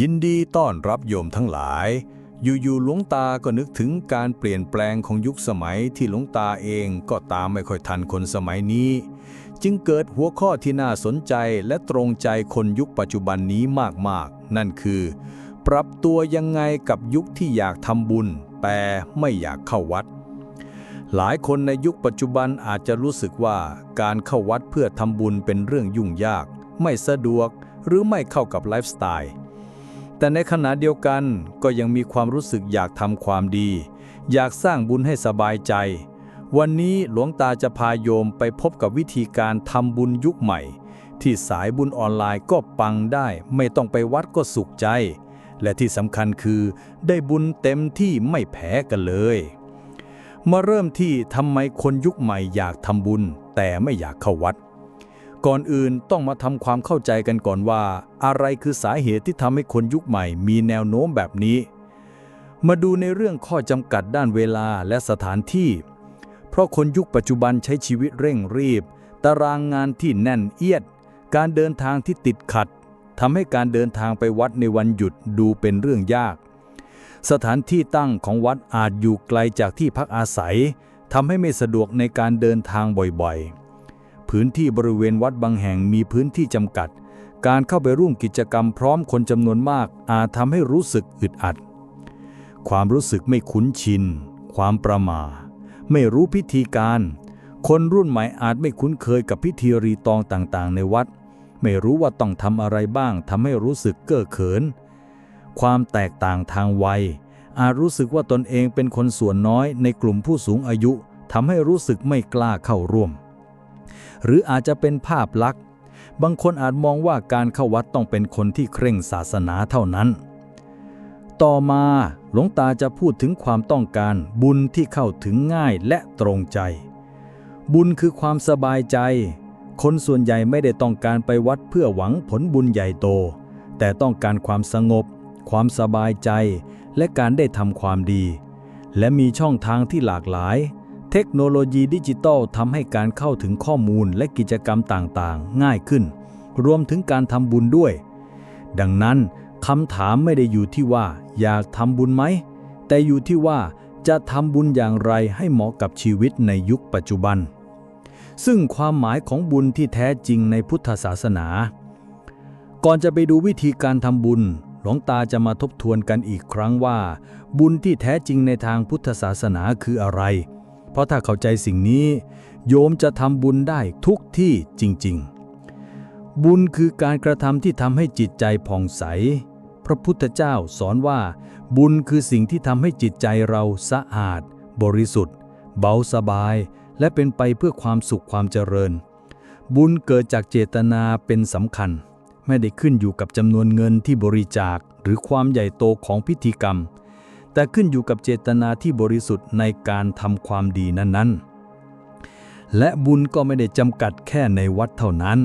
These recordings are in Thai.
ยินดีต้อนรับโยมทั้งหลาย อยู่ๆหลวงตาก็นึกถึงการเปลี่ยนแปลงของยุคสมัยที่หลวงตาเองก็ตามไม่ค่อยทันคนสมัยนี้ จึงเกิดหัวข้อที่น่าสนใจและตรงใจคนยุคปัจจุบันนี้มากๆ นั่นคือ ปรับตัวยังไงกับยุคที่อยากทำบุญ แต่ไม่อยากเข้าวัด หลายคนในยุคปัจจุบันอาจจะรู้สึกว่าการเข้าวัดเพื่อทำบุญเป็นเรื่องยุ่งยาก ไม่สะดวกหรือไม่เข้ากับไลฟ์สไตล์ แต่ในขณะเดียวกันก็ยังมีความรู้สึกอยากทำความดี อยากสร้างบุญให้สบายใจ วันนี้หลวงตาจะพาโยมไปพบกับวิธีการทำบุญยุคใหม่ ที่สายบุญออนไลน์ก็ปังได้ ไม่ต้องไปวัดก็สุขใจ และที่สำคัญคือได้บุญเต็มที่ไม่แพ้กันเลย มาเริ่มที่ทำไมคนยุคใหม่อยากทำบุญ แต่ไม่อยากเข้าวัด ก่อนอื่นต้องมาทำความเข้าใจกันก่อนว่า อะไรคือสาเหตุที่ทำให้คนยุคใหม่มีแนวโน้มแบบนี้ มาดูในเรื่องข้อจำกัดด้านเวลาและสถานที่ เพราะคนยุคปัจจุบันใช้ชีวิตเร่งรีบ ตารางงานที่แน่นเอียด การเดินทางที่ติดขัดทำให้การเดินทางไปวัดในวันหยุดดูเป็นเรื่องยาก สถานที่ตั้งของวัดอาจอยู่ไกลจากที่พักอาศัยทำให้ไม่สะดวกในการเดินทางบ่อยๆ พื้นที่บริเวณวัดบางแห่งมีพื้นที่จำกัด การเข้าไปร่วมกิจกรรมพร้อมคนจำนวนมากอาจทำให้รู้สึกอึดอัด ความรู้สึกไม่คุ้นชิน ความประมา ไม่รู้พิธีการ คนรุ่นใหม่อาจไม่คุ้นเคยกับพิธีรีตองต่างๆ ในวัด ไม่รู้ว่าต้องทำอะไรบ้างทำให้รู้สึกเก้อเขิน ความแตกต่างทางวัย อาจรู้สึกว่าตนเองเป็นคนส่วนน้อยในกลุ่มผู้สูงอายุทำให้รู้สึกไม่กล้าเข้าร่วม หรืออาจจะเป็นภาพลักษณ์ บางคนอาจมองว่าการเข้าวัดต้องเป็นคนที่เคร่งศาสนาเท่านั้น ต่อมาหลวงตาจะพูดถึงความต้องการบุญที่เข้าถึงง่ายและตรงใจ บุญคือความสบายใจ คนส่วนใหญ่ไม่ได้ต้องการไปวัดเพื่อหวังผลบุญใหญ่โต แต่ต้องการความสงบ ความสบายใจ และการได้ทำความดี และมีช่องทางที่หลากหลาย เทคโนโลยีดิจิทัลทำให้การเข้าถึงข้อมูลและกิจกรรมต่างๆ ง่ายขึ้น รวมถึงการทำบุญด้วย ดังนั้นคำถามไม่ได้อยู่ที่ว่า อยากทำบุญไหม แต่อยู่ที่ว่าจะทำบุญอย่างไรให้เหมาะกับชีวิตในยุคปัจจุบัน ซึ่งความหมายของบุญที่แท้จริงในพุทธศาสนา ก่อนจะไปดูวิธีการทำบุญ หลวงตาจะมาทบทวนกันอีกครั้งว่า บุญที่แท้จริงในทางพุทธศาสนาคืออะไร เพราะถ้าเข้าใจสิ่งนี้ โยมจะทำบุญได้ทุกที่จริง ๆ บุญคือการกระทำที่ทำให้จิตใจผ่องใส พระพุทธเจ้าสอนว่า บุญคือสิ่งที่ทำให้จิตใจเราสะอาด บริสุทธิ์ เบาสบาย และเป็นไปเพื่อความสุขความเจริญ บุญเกิดจากเจตนาเป็นสำคัญ ไม่ได้ขึ้นอยู่กับจำนวนเงินที่บริจาคหรือความใหญ่โตของพิธีกรรม แต่ขึ้นอยู่กับเจตนาที่บริสุทธิ์ในการทำความดีนั้นๆ และบุญก็ไม่ได้จำกัดแค่ในวัดเท่านั้น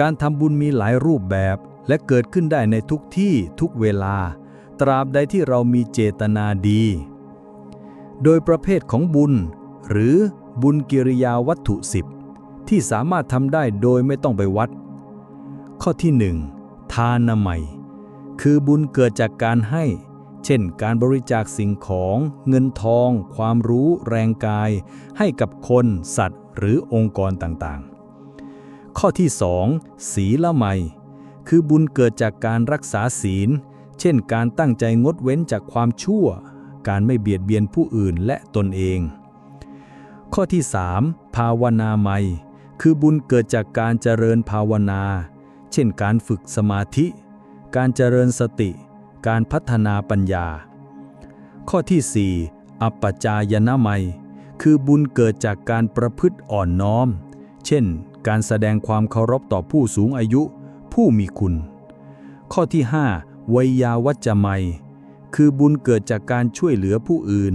การทำบุญมีหลายรูปแบบและเกิดขึ้นได้ในทุกที่ทุกเวลา ตราบใดที่เรามีเจตนาดี โดยประเภทของบุญ หรือบุญกิริยาวัตถุสิบที่สามารถทำได้โดยไม่ต้องไปวัด ข้อที่หนึ่งทานามัยคือบุญเกิดจากการให้ เช่น การบริจาคสิ่งของ เงินทอง ความรู้ แรงกาย ให้กับคน สัตว์ หรือองค์กรต่างๆ ข้อที่สองศีลไมยคือบุญเกิดจากการรักษาศีล เช่น การตั้งใจงดเว้นจากความชั่ว การไม่เบียดเบียนผู้อื่นและตนเอง ข้อที่ 3. ภาวนาไมยคือบุญเกิดจากการเจริญภาวนา เช่น การฝึกสมาธิ การเจริญสติ การพัฒนาปัญญา ข้อที่ 4. อัปปจายนะไมยคือบุญเกิดจากการประพฤติอ่อนน้อม เช่น การแสดงความเคารพต่อผู้สูงอายุ ผู้มีคุณ ข้อที่ 5. วัยยาวัจจะไมยคือบุญเกิดจากการช่วยเหลือผู้อื่น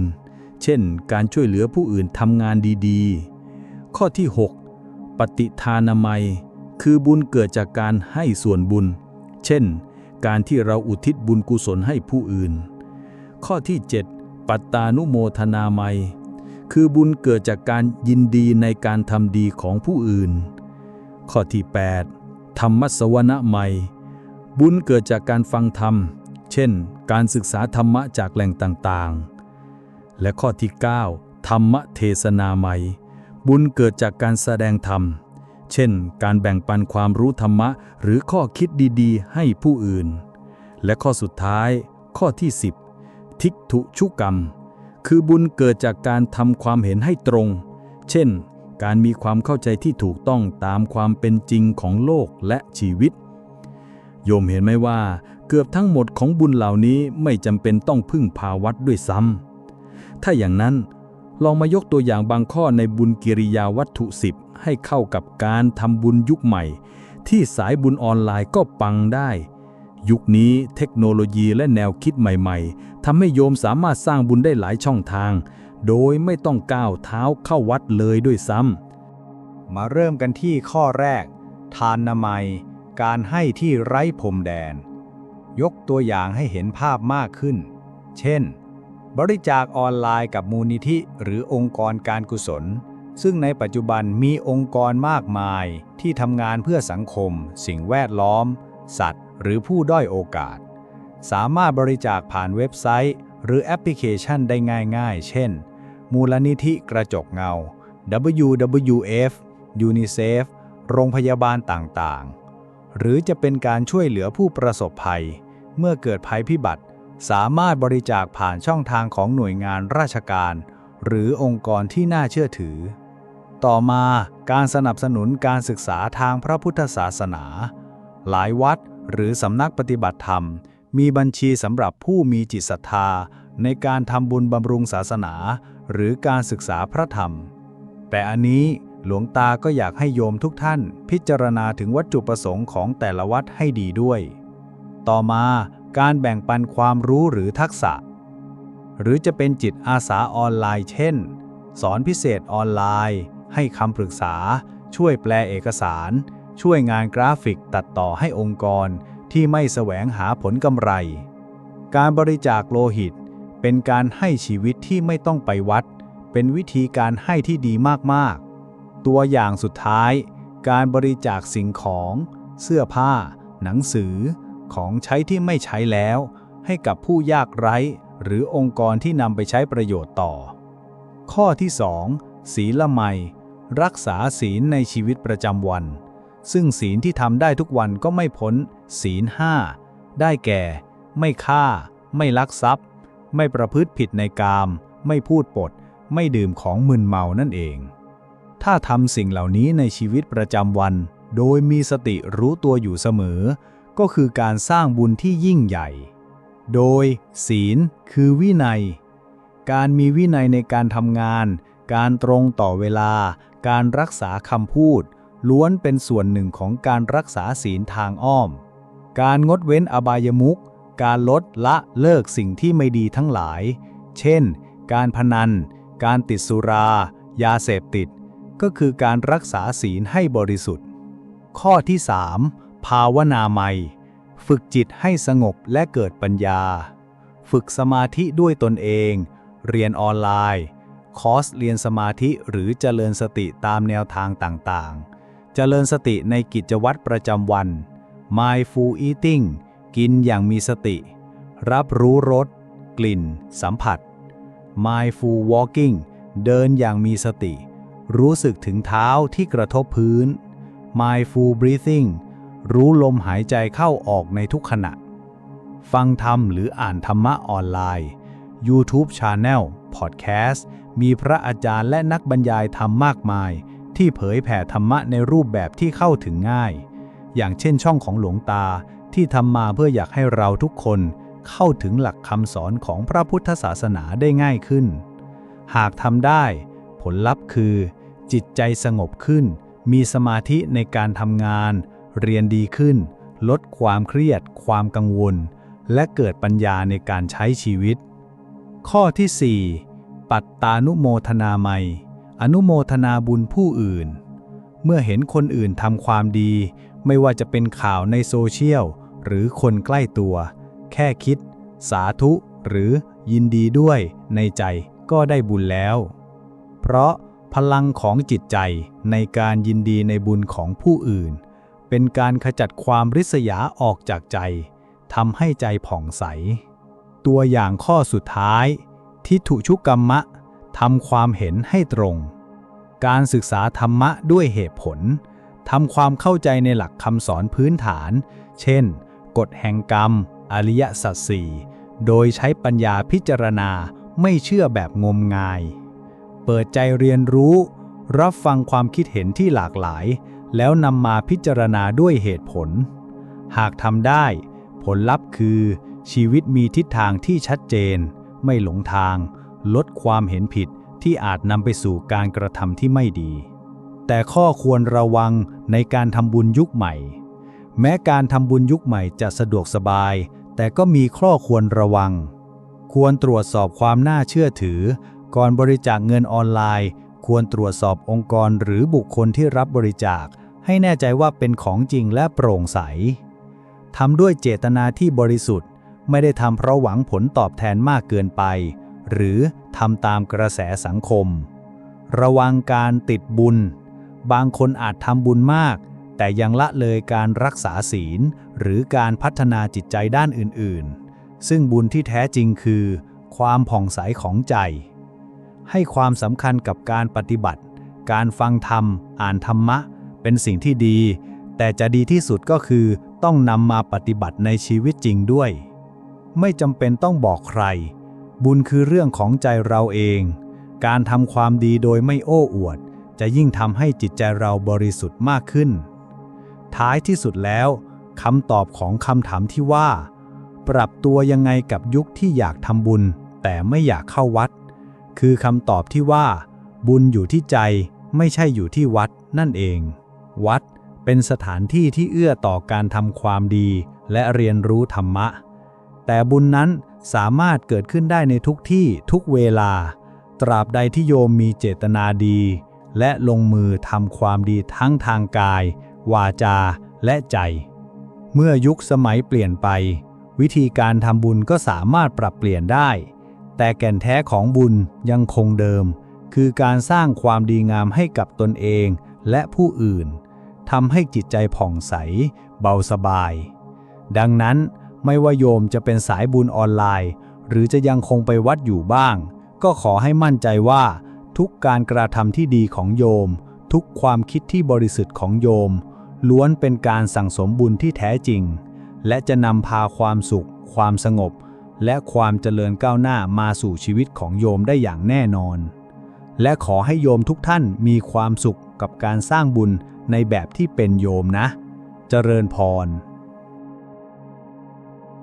เช่น การช่วยเหลือผู้อื่นทำงานดีๆ ข้อที่ 6. ปฏิทานามัย คือบุญเกิดจากการให้ส่วนบุญ เช่น การที่เราอุทิศบุญกุศลให้ผู้อื่น ข้อที่ 7. ปัตตานุโมทนาไมยคือบุญเกิดจากการยินดีในการทำดีของผู้อื่น ข้อที่ 8. ธรรมสวนะไมยบุญเกิดจากการฟังธรรม เช่น การศึกษาธรรมะจากแหล่งต่างๆ และข้อที่ 9 ธรรมเทศนาใหม่บุญเกิดจากการแสดงธรรม เช่น การแบ่งปันความรู้ธรรมะ หรือข้อคิดดีๆ ให้ผู้อื่น และข้อสุดท้าย ข้อที่ 10 ทิฏฐุชุกรรม คือบุญเกิดจากการทำความเห็นให้ตรง เช่น การมีความเข้าใจที่ถูกต้องตามความเป็นจริงของโลกและชีวิต โยมเห็นไหมว่า เกือบทั้งหมดของบุญเหล่านี้ไม่จำเป็นต้องพึ่งพาวัดด้วยซ้ำถ้าอย่างนั้นลองมายกตัวอย่างบางข้อในบุญกิริยาวัตถุสิบ ให้เข้ากับการทำบุญยุคใหม่ ที่สายบุญออนไลน์ก็ปังได้ ยุคนี้เทคโนโลยีและแนวคิดใหม่ๆทำให้โยมสามารถสร้างบุญได้หลายช่องทาง โดยไม่ต้องก้าวเท้าเข้าวัดเลยด้วยซ้ำมาเริ่มกันที่ข้อแรก ทานนามัย การให้ที่ไร้พรมแดน ยกตัวอย่างให้เห็นภาพมากขึ้น เช่นบริจาคออนไลน์กับมูลนิธิหรือองค์กรการกุศล ซึ่งในปัจจุบันมีองค์กรมากมายที่ทำงานเพื่อสังคม สิ่งแวดล้อม สัตว์ หรือผู้ด้อยโอกาส สามารถบริจาคผ่านเว็บไซต์ หรือแอปพลิเคชันได้ง่ายๆ เช่น มูลนิธิกระจกเงา WWF UNICEF โรงพยาบาลต่างๆ หรือจะเป็นการช่วยเหลือผู้ประสบภัย เมื่อเกิดภัยพิบัติ สามารถบริจาคผ่านช่องทางของหน่วยงานราชการ หรือองค์กรที่น่าเชื่อถือ ต่อมาการสนับสนุนการศึกษาทางพระพุทธศาสนา หลายวัดหรือสำนักปฏิบัติธรรม มีบัญชีสำหรับผู้มีจิตศรัทธา ในการทำบุญบำรุงศาสนา หรือการศึกษาพระธรรม แต่อันนี้หลวงตาก็อยากให้โยมทุกท่าน พิจารณาถึงวัตถุประสงค์ของแต่ละวัดให้ดีด้วย ต่อมาการแบ่งปันความรู้หรือทักษะ หรือจะเป็นจิตอาสาออนไลน์เช่น สอนพิเศษออนไลน์ ให้คำปรึกษา ช่วยแปลเอกสาร ช่วยงานกราฟิกตัดต่อให้องค์กรที่ไม่แสวงหาผลกำไร การบริจาคโลหิต เป็นการให้ชีวิตที่ไม่ต้องไปวัด เป็นวิธีการให้ที่ดีมากๆ ตัวอย่างสุดท้าย การบริจาคสิ่งของ เสื้อผ้า หนังสือ ของใช้ที่ไม่ใช้แล้ว ให้กับผู้ยากไร้ หรือองค์กรที่นำไปใช้ประโยชน์ต่อ ข้อที่ 2 ศีลไมย รักษาศีลในชีวิตประจำวัน ซึ่งศีลที่ทำได้ทุกวันก็ไม่พ้น ศีลห้าได้แก่ ไม่ฆ่า ไม่ลักทรัพย์ ไม่ประพฤติผิดในกาม ไม่พูดปด ไม่ดื่มของมึนเมานั่นเอง ถ้าทำสิ่งเหล่านี้ในชีวิตประจำวัน โดยมีสติรู้ตัวอยู่เสมอ ก็คือการสร้างบุญที่ยิ่งใหญ่ โดย ศีล คือวินัย การมีวินัยในการทำงาน การตรงต่อเวลา การรักษาคำพูด ล้วนเป็นส่วนหนึ่งของการรักษาศีลทางอ้อม การงดเว้นอบายมุขการลดละเลิกสิ่งที่ไม่ดีทั้งหลาย เช่น การพนัน การติดสุรา ยาเสพติด ก็คือการรักษาศีลให้บริสุทธิ์ ข้อที่ 3 ภาวนาไมยฝึกจิตให้สงบและเกิดปัญญา ฝึกสมาธิด้วยตนเอง เรียนออนไลน์ คอร์สเรียนสมาธิหรือเจริญสติตามแนวทางต่างๆ เจริญสติในกิจวัตรประจำวัน Mindful Eating กินอย่างมีสติ รับรู้รส กลิ่น สัมผัส Mindful Walking เดินอย่างมีสติ รู้สึกถึงเท้าที่กระทบพื้น Mindful Breathing รู้ลมหายใจเข้าออกในทุกขณะ ฟังธรรมหรืออ่านธรรมะออนไลน์ YouTube Channel Podcast มีพระอาจารย์และนักบรรยายธรรมมากมาย ที่เผยแผ่ธรรมะในรูปแบบที่เข้าถึงง่าย อย่างเช่นช่องของหลวงตาที่ทำมาเพื่ออยากให้เราทุกคนเข้าถึงหลักคำสอนของพระพุทธศาสนาได้ง่ายขึ้น หากทำได้ ผลลัพธ์คือ จิตใจสงบขึ้น มีสมาธิในการทำงาน เรียนดีขึ้น ลดความเครียด ความกังวล และเกิดปัญญาในการใช้ชีวิต ข้อที่ 4 ปัตตานุโมทนาไมอนุโมทนาบุญผู้อื่น เมื่อเห็นคนอื่นทำความดี ไม่ว่าจะเป็นข่าวในโซเชียล หรือคนใกล้ตัว แค่คิด สาธุ หรือยินดีด้วย ในใจก็ได้บุญแล้ว เพราะพลังของจิตใจในการยินดีในบุญของผู้อื่น เป็นการขจัดความริษยาออกจากใจทำให้ใจผ่องใส ตัวอย่างข้อสุดท้าย ทิฏฐุชุกรรมะทำความเห็นให้ตรง การศึกษาธรรมะด้วยเหตุผลทำความเข้าใจในหลักคำสอนพื้นฐาน เช่น กฎแห่งกรรม อริยสัจสี่โดยใช้ปัญญาพิจารณาไม่เชื่อแบบงมงาย เปิดใจเรียนรู้ รับฟังความคิดเห็นที่หลากหลาย แล้วนำมาพิจารณาด้วยเหตุผล หากทำได้ ผลลัพธ์คือ ชีวิตมีทิศทางที่ชัดเจน ไม่หลงทาง ลดความเห็นผิดที่อาจนำไปสู่การกระทำที่ไม่ดี แต่ข้อควรระวังในการทำบุญยุคใหม่ แม้การทำบุญยุคใหม่จะสะดวกสบาย แต่ก็มีข้อควรระวัง ควรตรวจสอบความน่าเชื่อถือ ก่อนบริจาคเงินออนไลน์ ควรตรวจสอบองค์กรหรือบุคคลที่รับบริจาค ให้แน่ใจว่าเป็นของจริงและโปร่งใสทำด้วยเจตนาที่บริสุทธิ์ ไม่ได้ทำเพราะหวังผลตอบแทนมากเกินไป หรือทำตามกระแสสังคม ระวังการติดบุญ บางคนอาจทำบุญมาก แต่ยังละเลยการรักษาศีล หรือการพัฒนาจิตใจด้านอื่นๆ ซึ่งบุญที่แท้จริงคือ ความผ่องใสของใจ ให้ความสำคัญกับการปฏิบัติ การฟังธรรม อ่านธรรมะ เป็นสิ่งที่ดี แต่จะดีที่สุดก็คือต้องนำมาปฏิบัติในชีวิตจริงด้วย ไม่จำเป็นต้องบอกใคร บุญคือเรื่องของใจเราเอง การทำความดีโดยไม่โอ้อวด จะยิ่งทำให้จิตใจเราบริสุทธิ์มากขึ้น ท้ายที่สุดแล้วคำตอบของคำถามที่ว่า ปรับตัวยังไงกับยุคที่อยากทำบุญ แต่ไม่อยากเข้าวัด คือคำตอบที่ว่า บุญอยู่ที่ใจไม่ใช่อยู่ที่วัดนั่นเอง วัดเป็นสถานที่ที่เอื้อต่อการทำความดีและเรียนรู้ธรรมะ แต่บุญนั้นสามารถเกิดขึ้นได้ในทุกที่ทุกเวลา ตราบใดที่โยมมีเจตนาดี และลงมือทำความดีทั้งทางกาย วาจาและใจ เมื่อยุคสมัยเปลี่ยนไป วิธีการทำบุญก็สามารถปรับเปลี่ยนได้ แต่แก่นแท้ของบุญยังคงเดิม คือการสร้างความดีงามให้กับตนเองและผู้อื่นทำให้จิตใจผ่องใส เบาสบาย ดังนั้น ไม่ว่าโยมจะเป็นสายบุญออนไลน์ หรือจะยังคงไปวัดอยู่บ้าง ก็ขอให้มั่นใจว่า ทุกการกระทำที่ดีของโยม ทุกความคิดที่บริสุทธิ์ของโยม ล้วนเป็นการสั่งสมบุญที่แท้จริง และจะนำพาความสุข ความสงบ และความเจริญก้าวหน้ามาสู่ชีวิตของโยมได้อย่างแน่นอน และขอให้โยมทุกท่านมีความสุขกับการสร้างบุญในแบบที่เป็นโยมนะ เจริญพร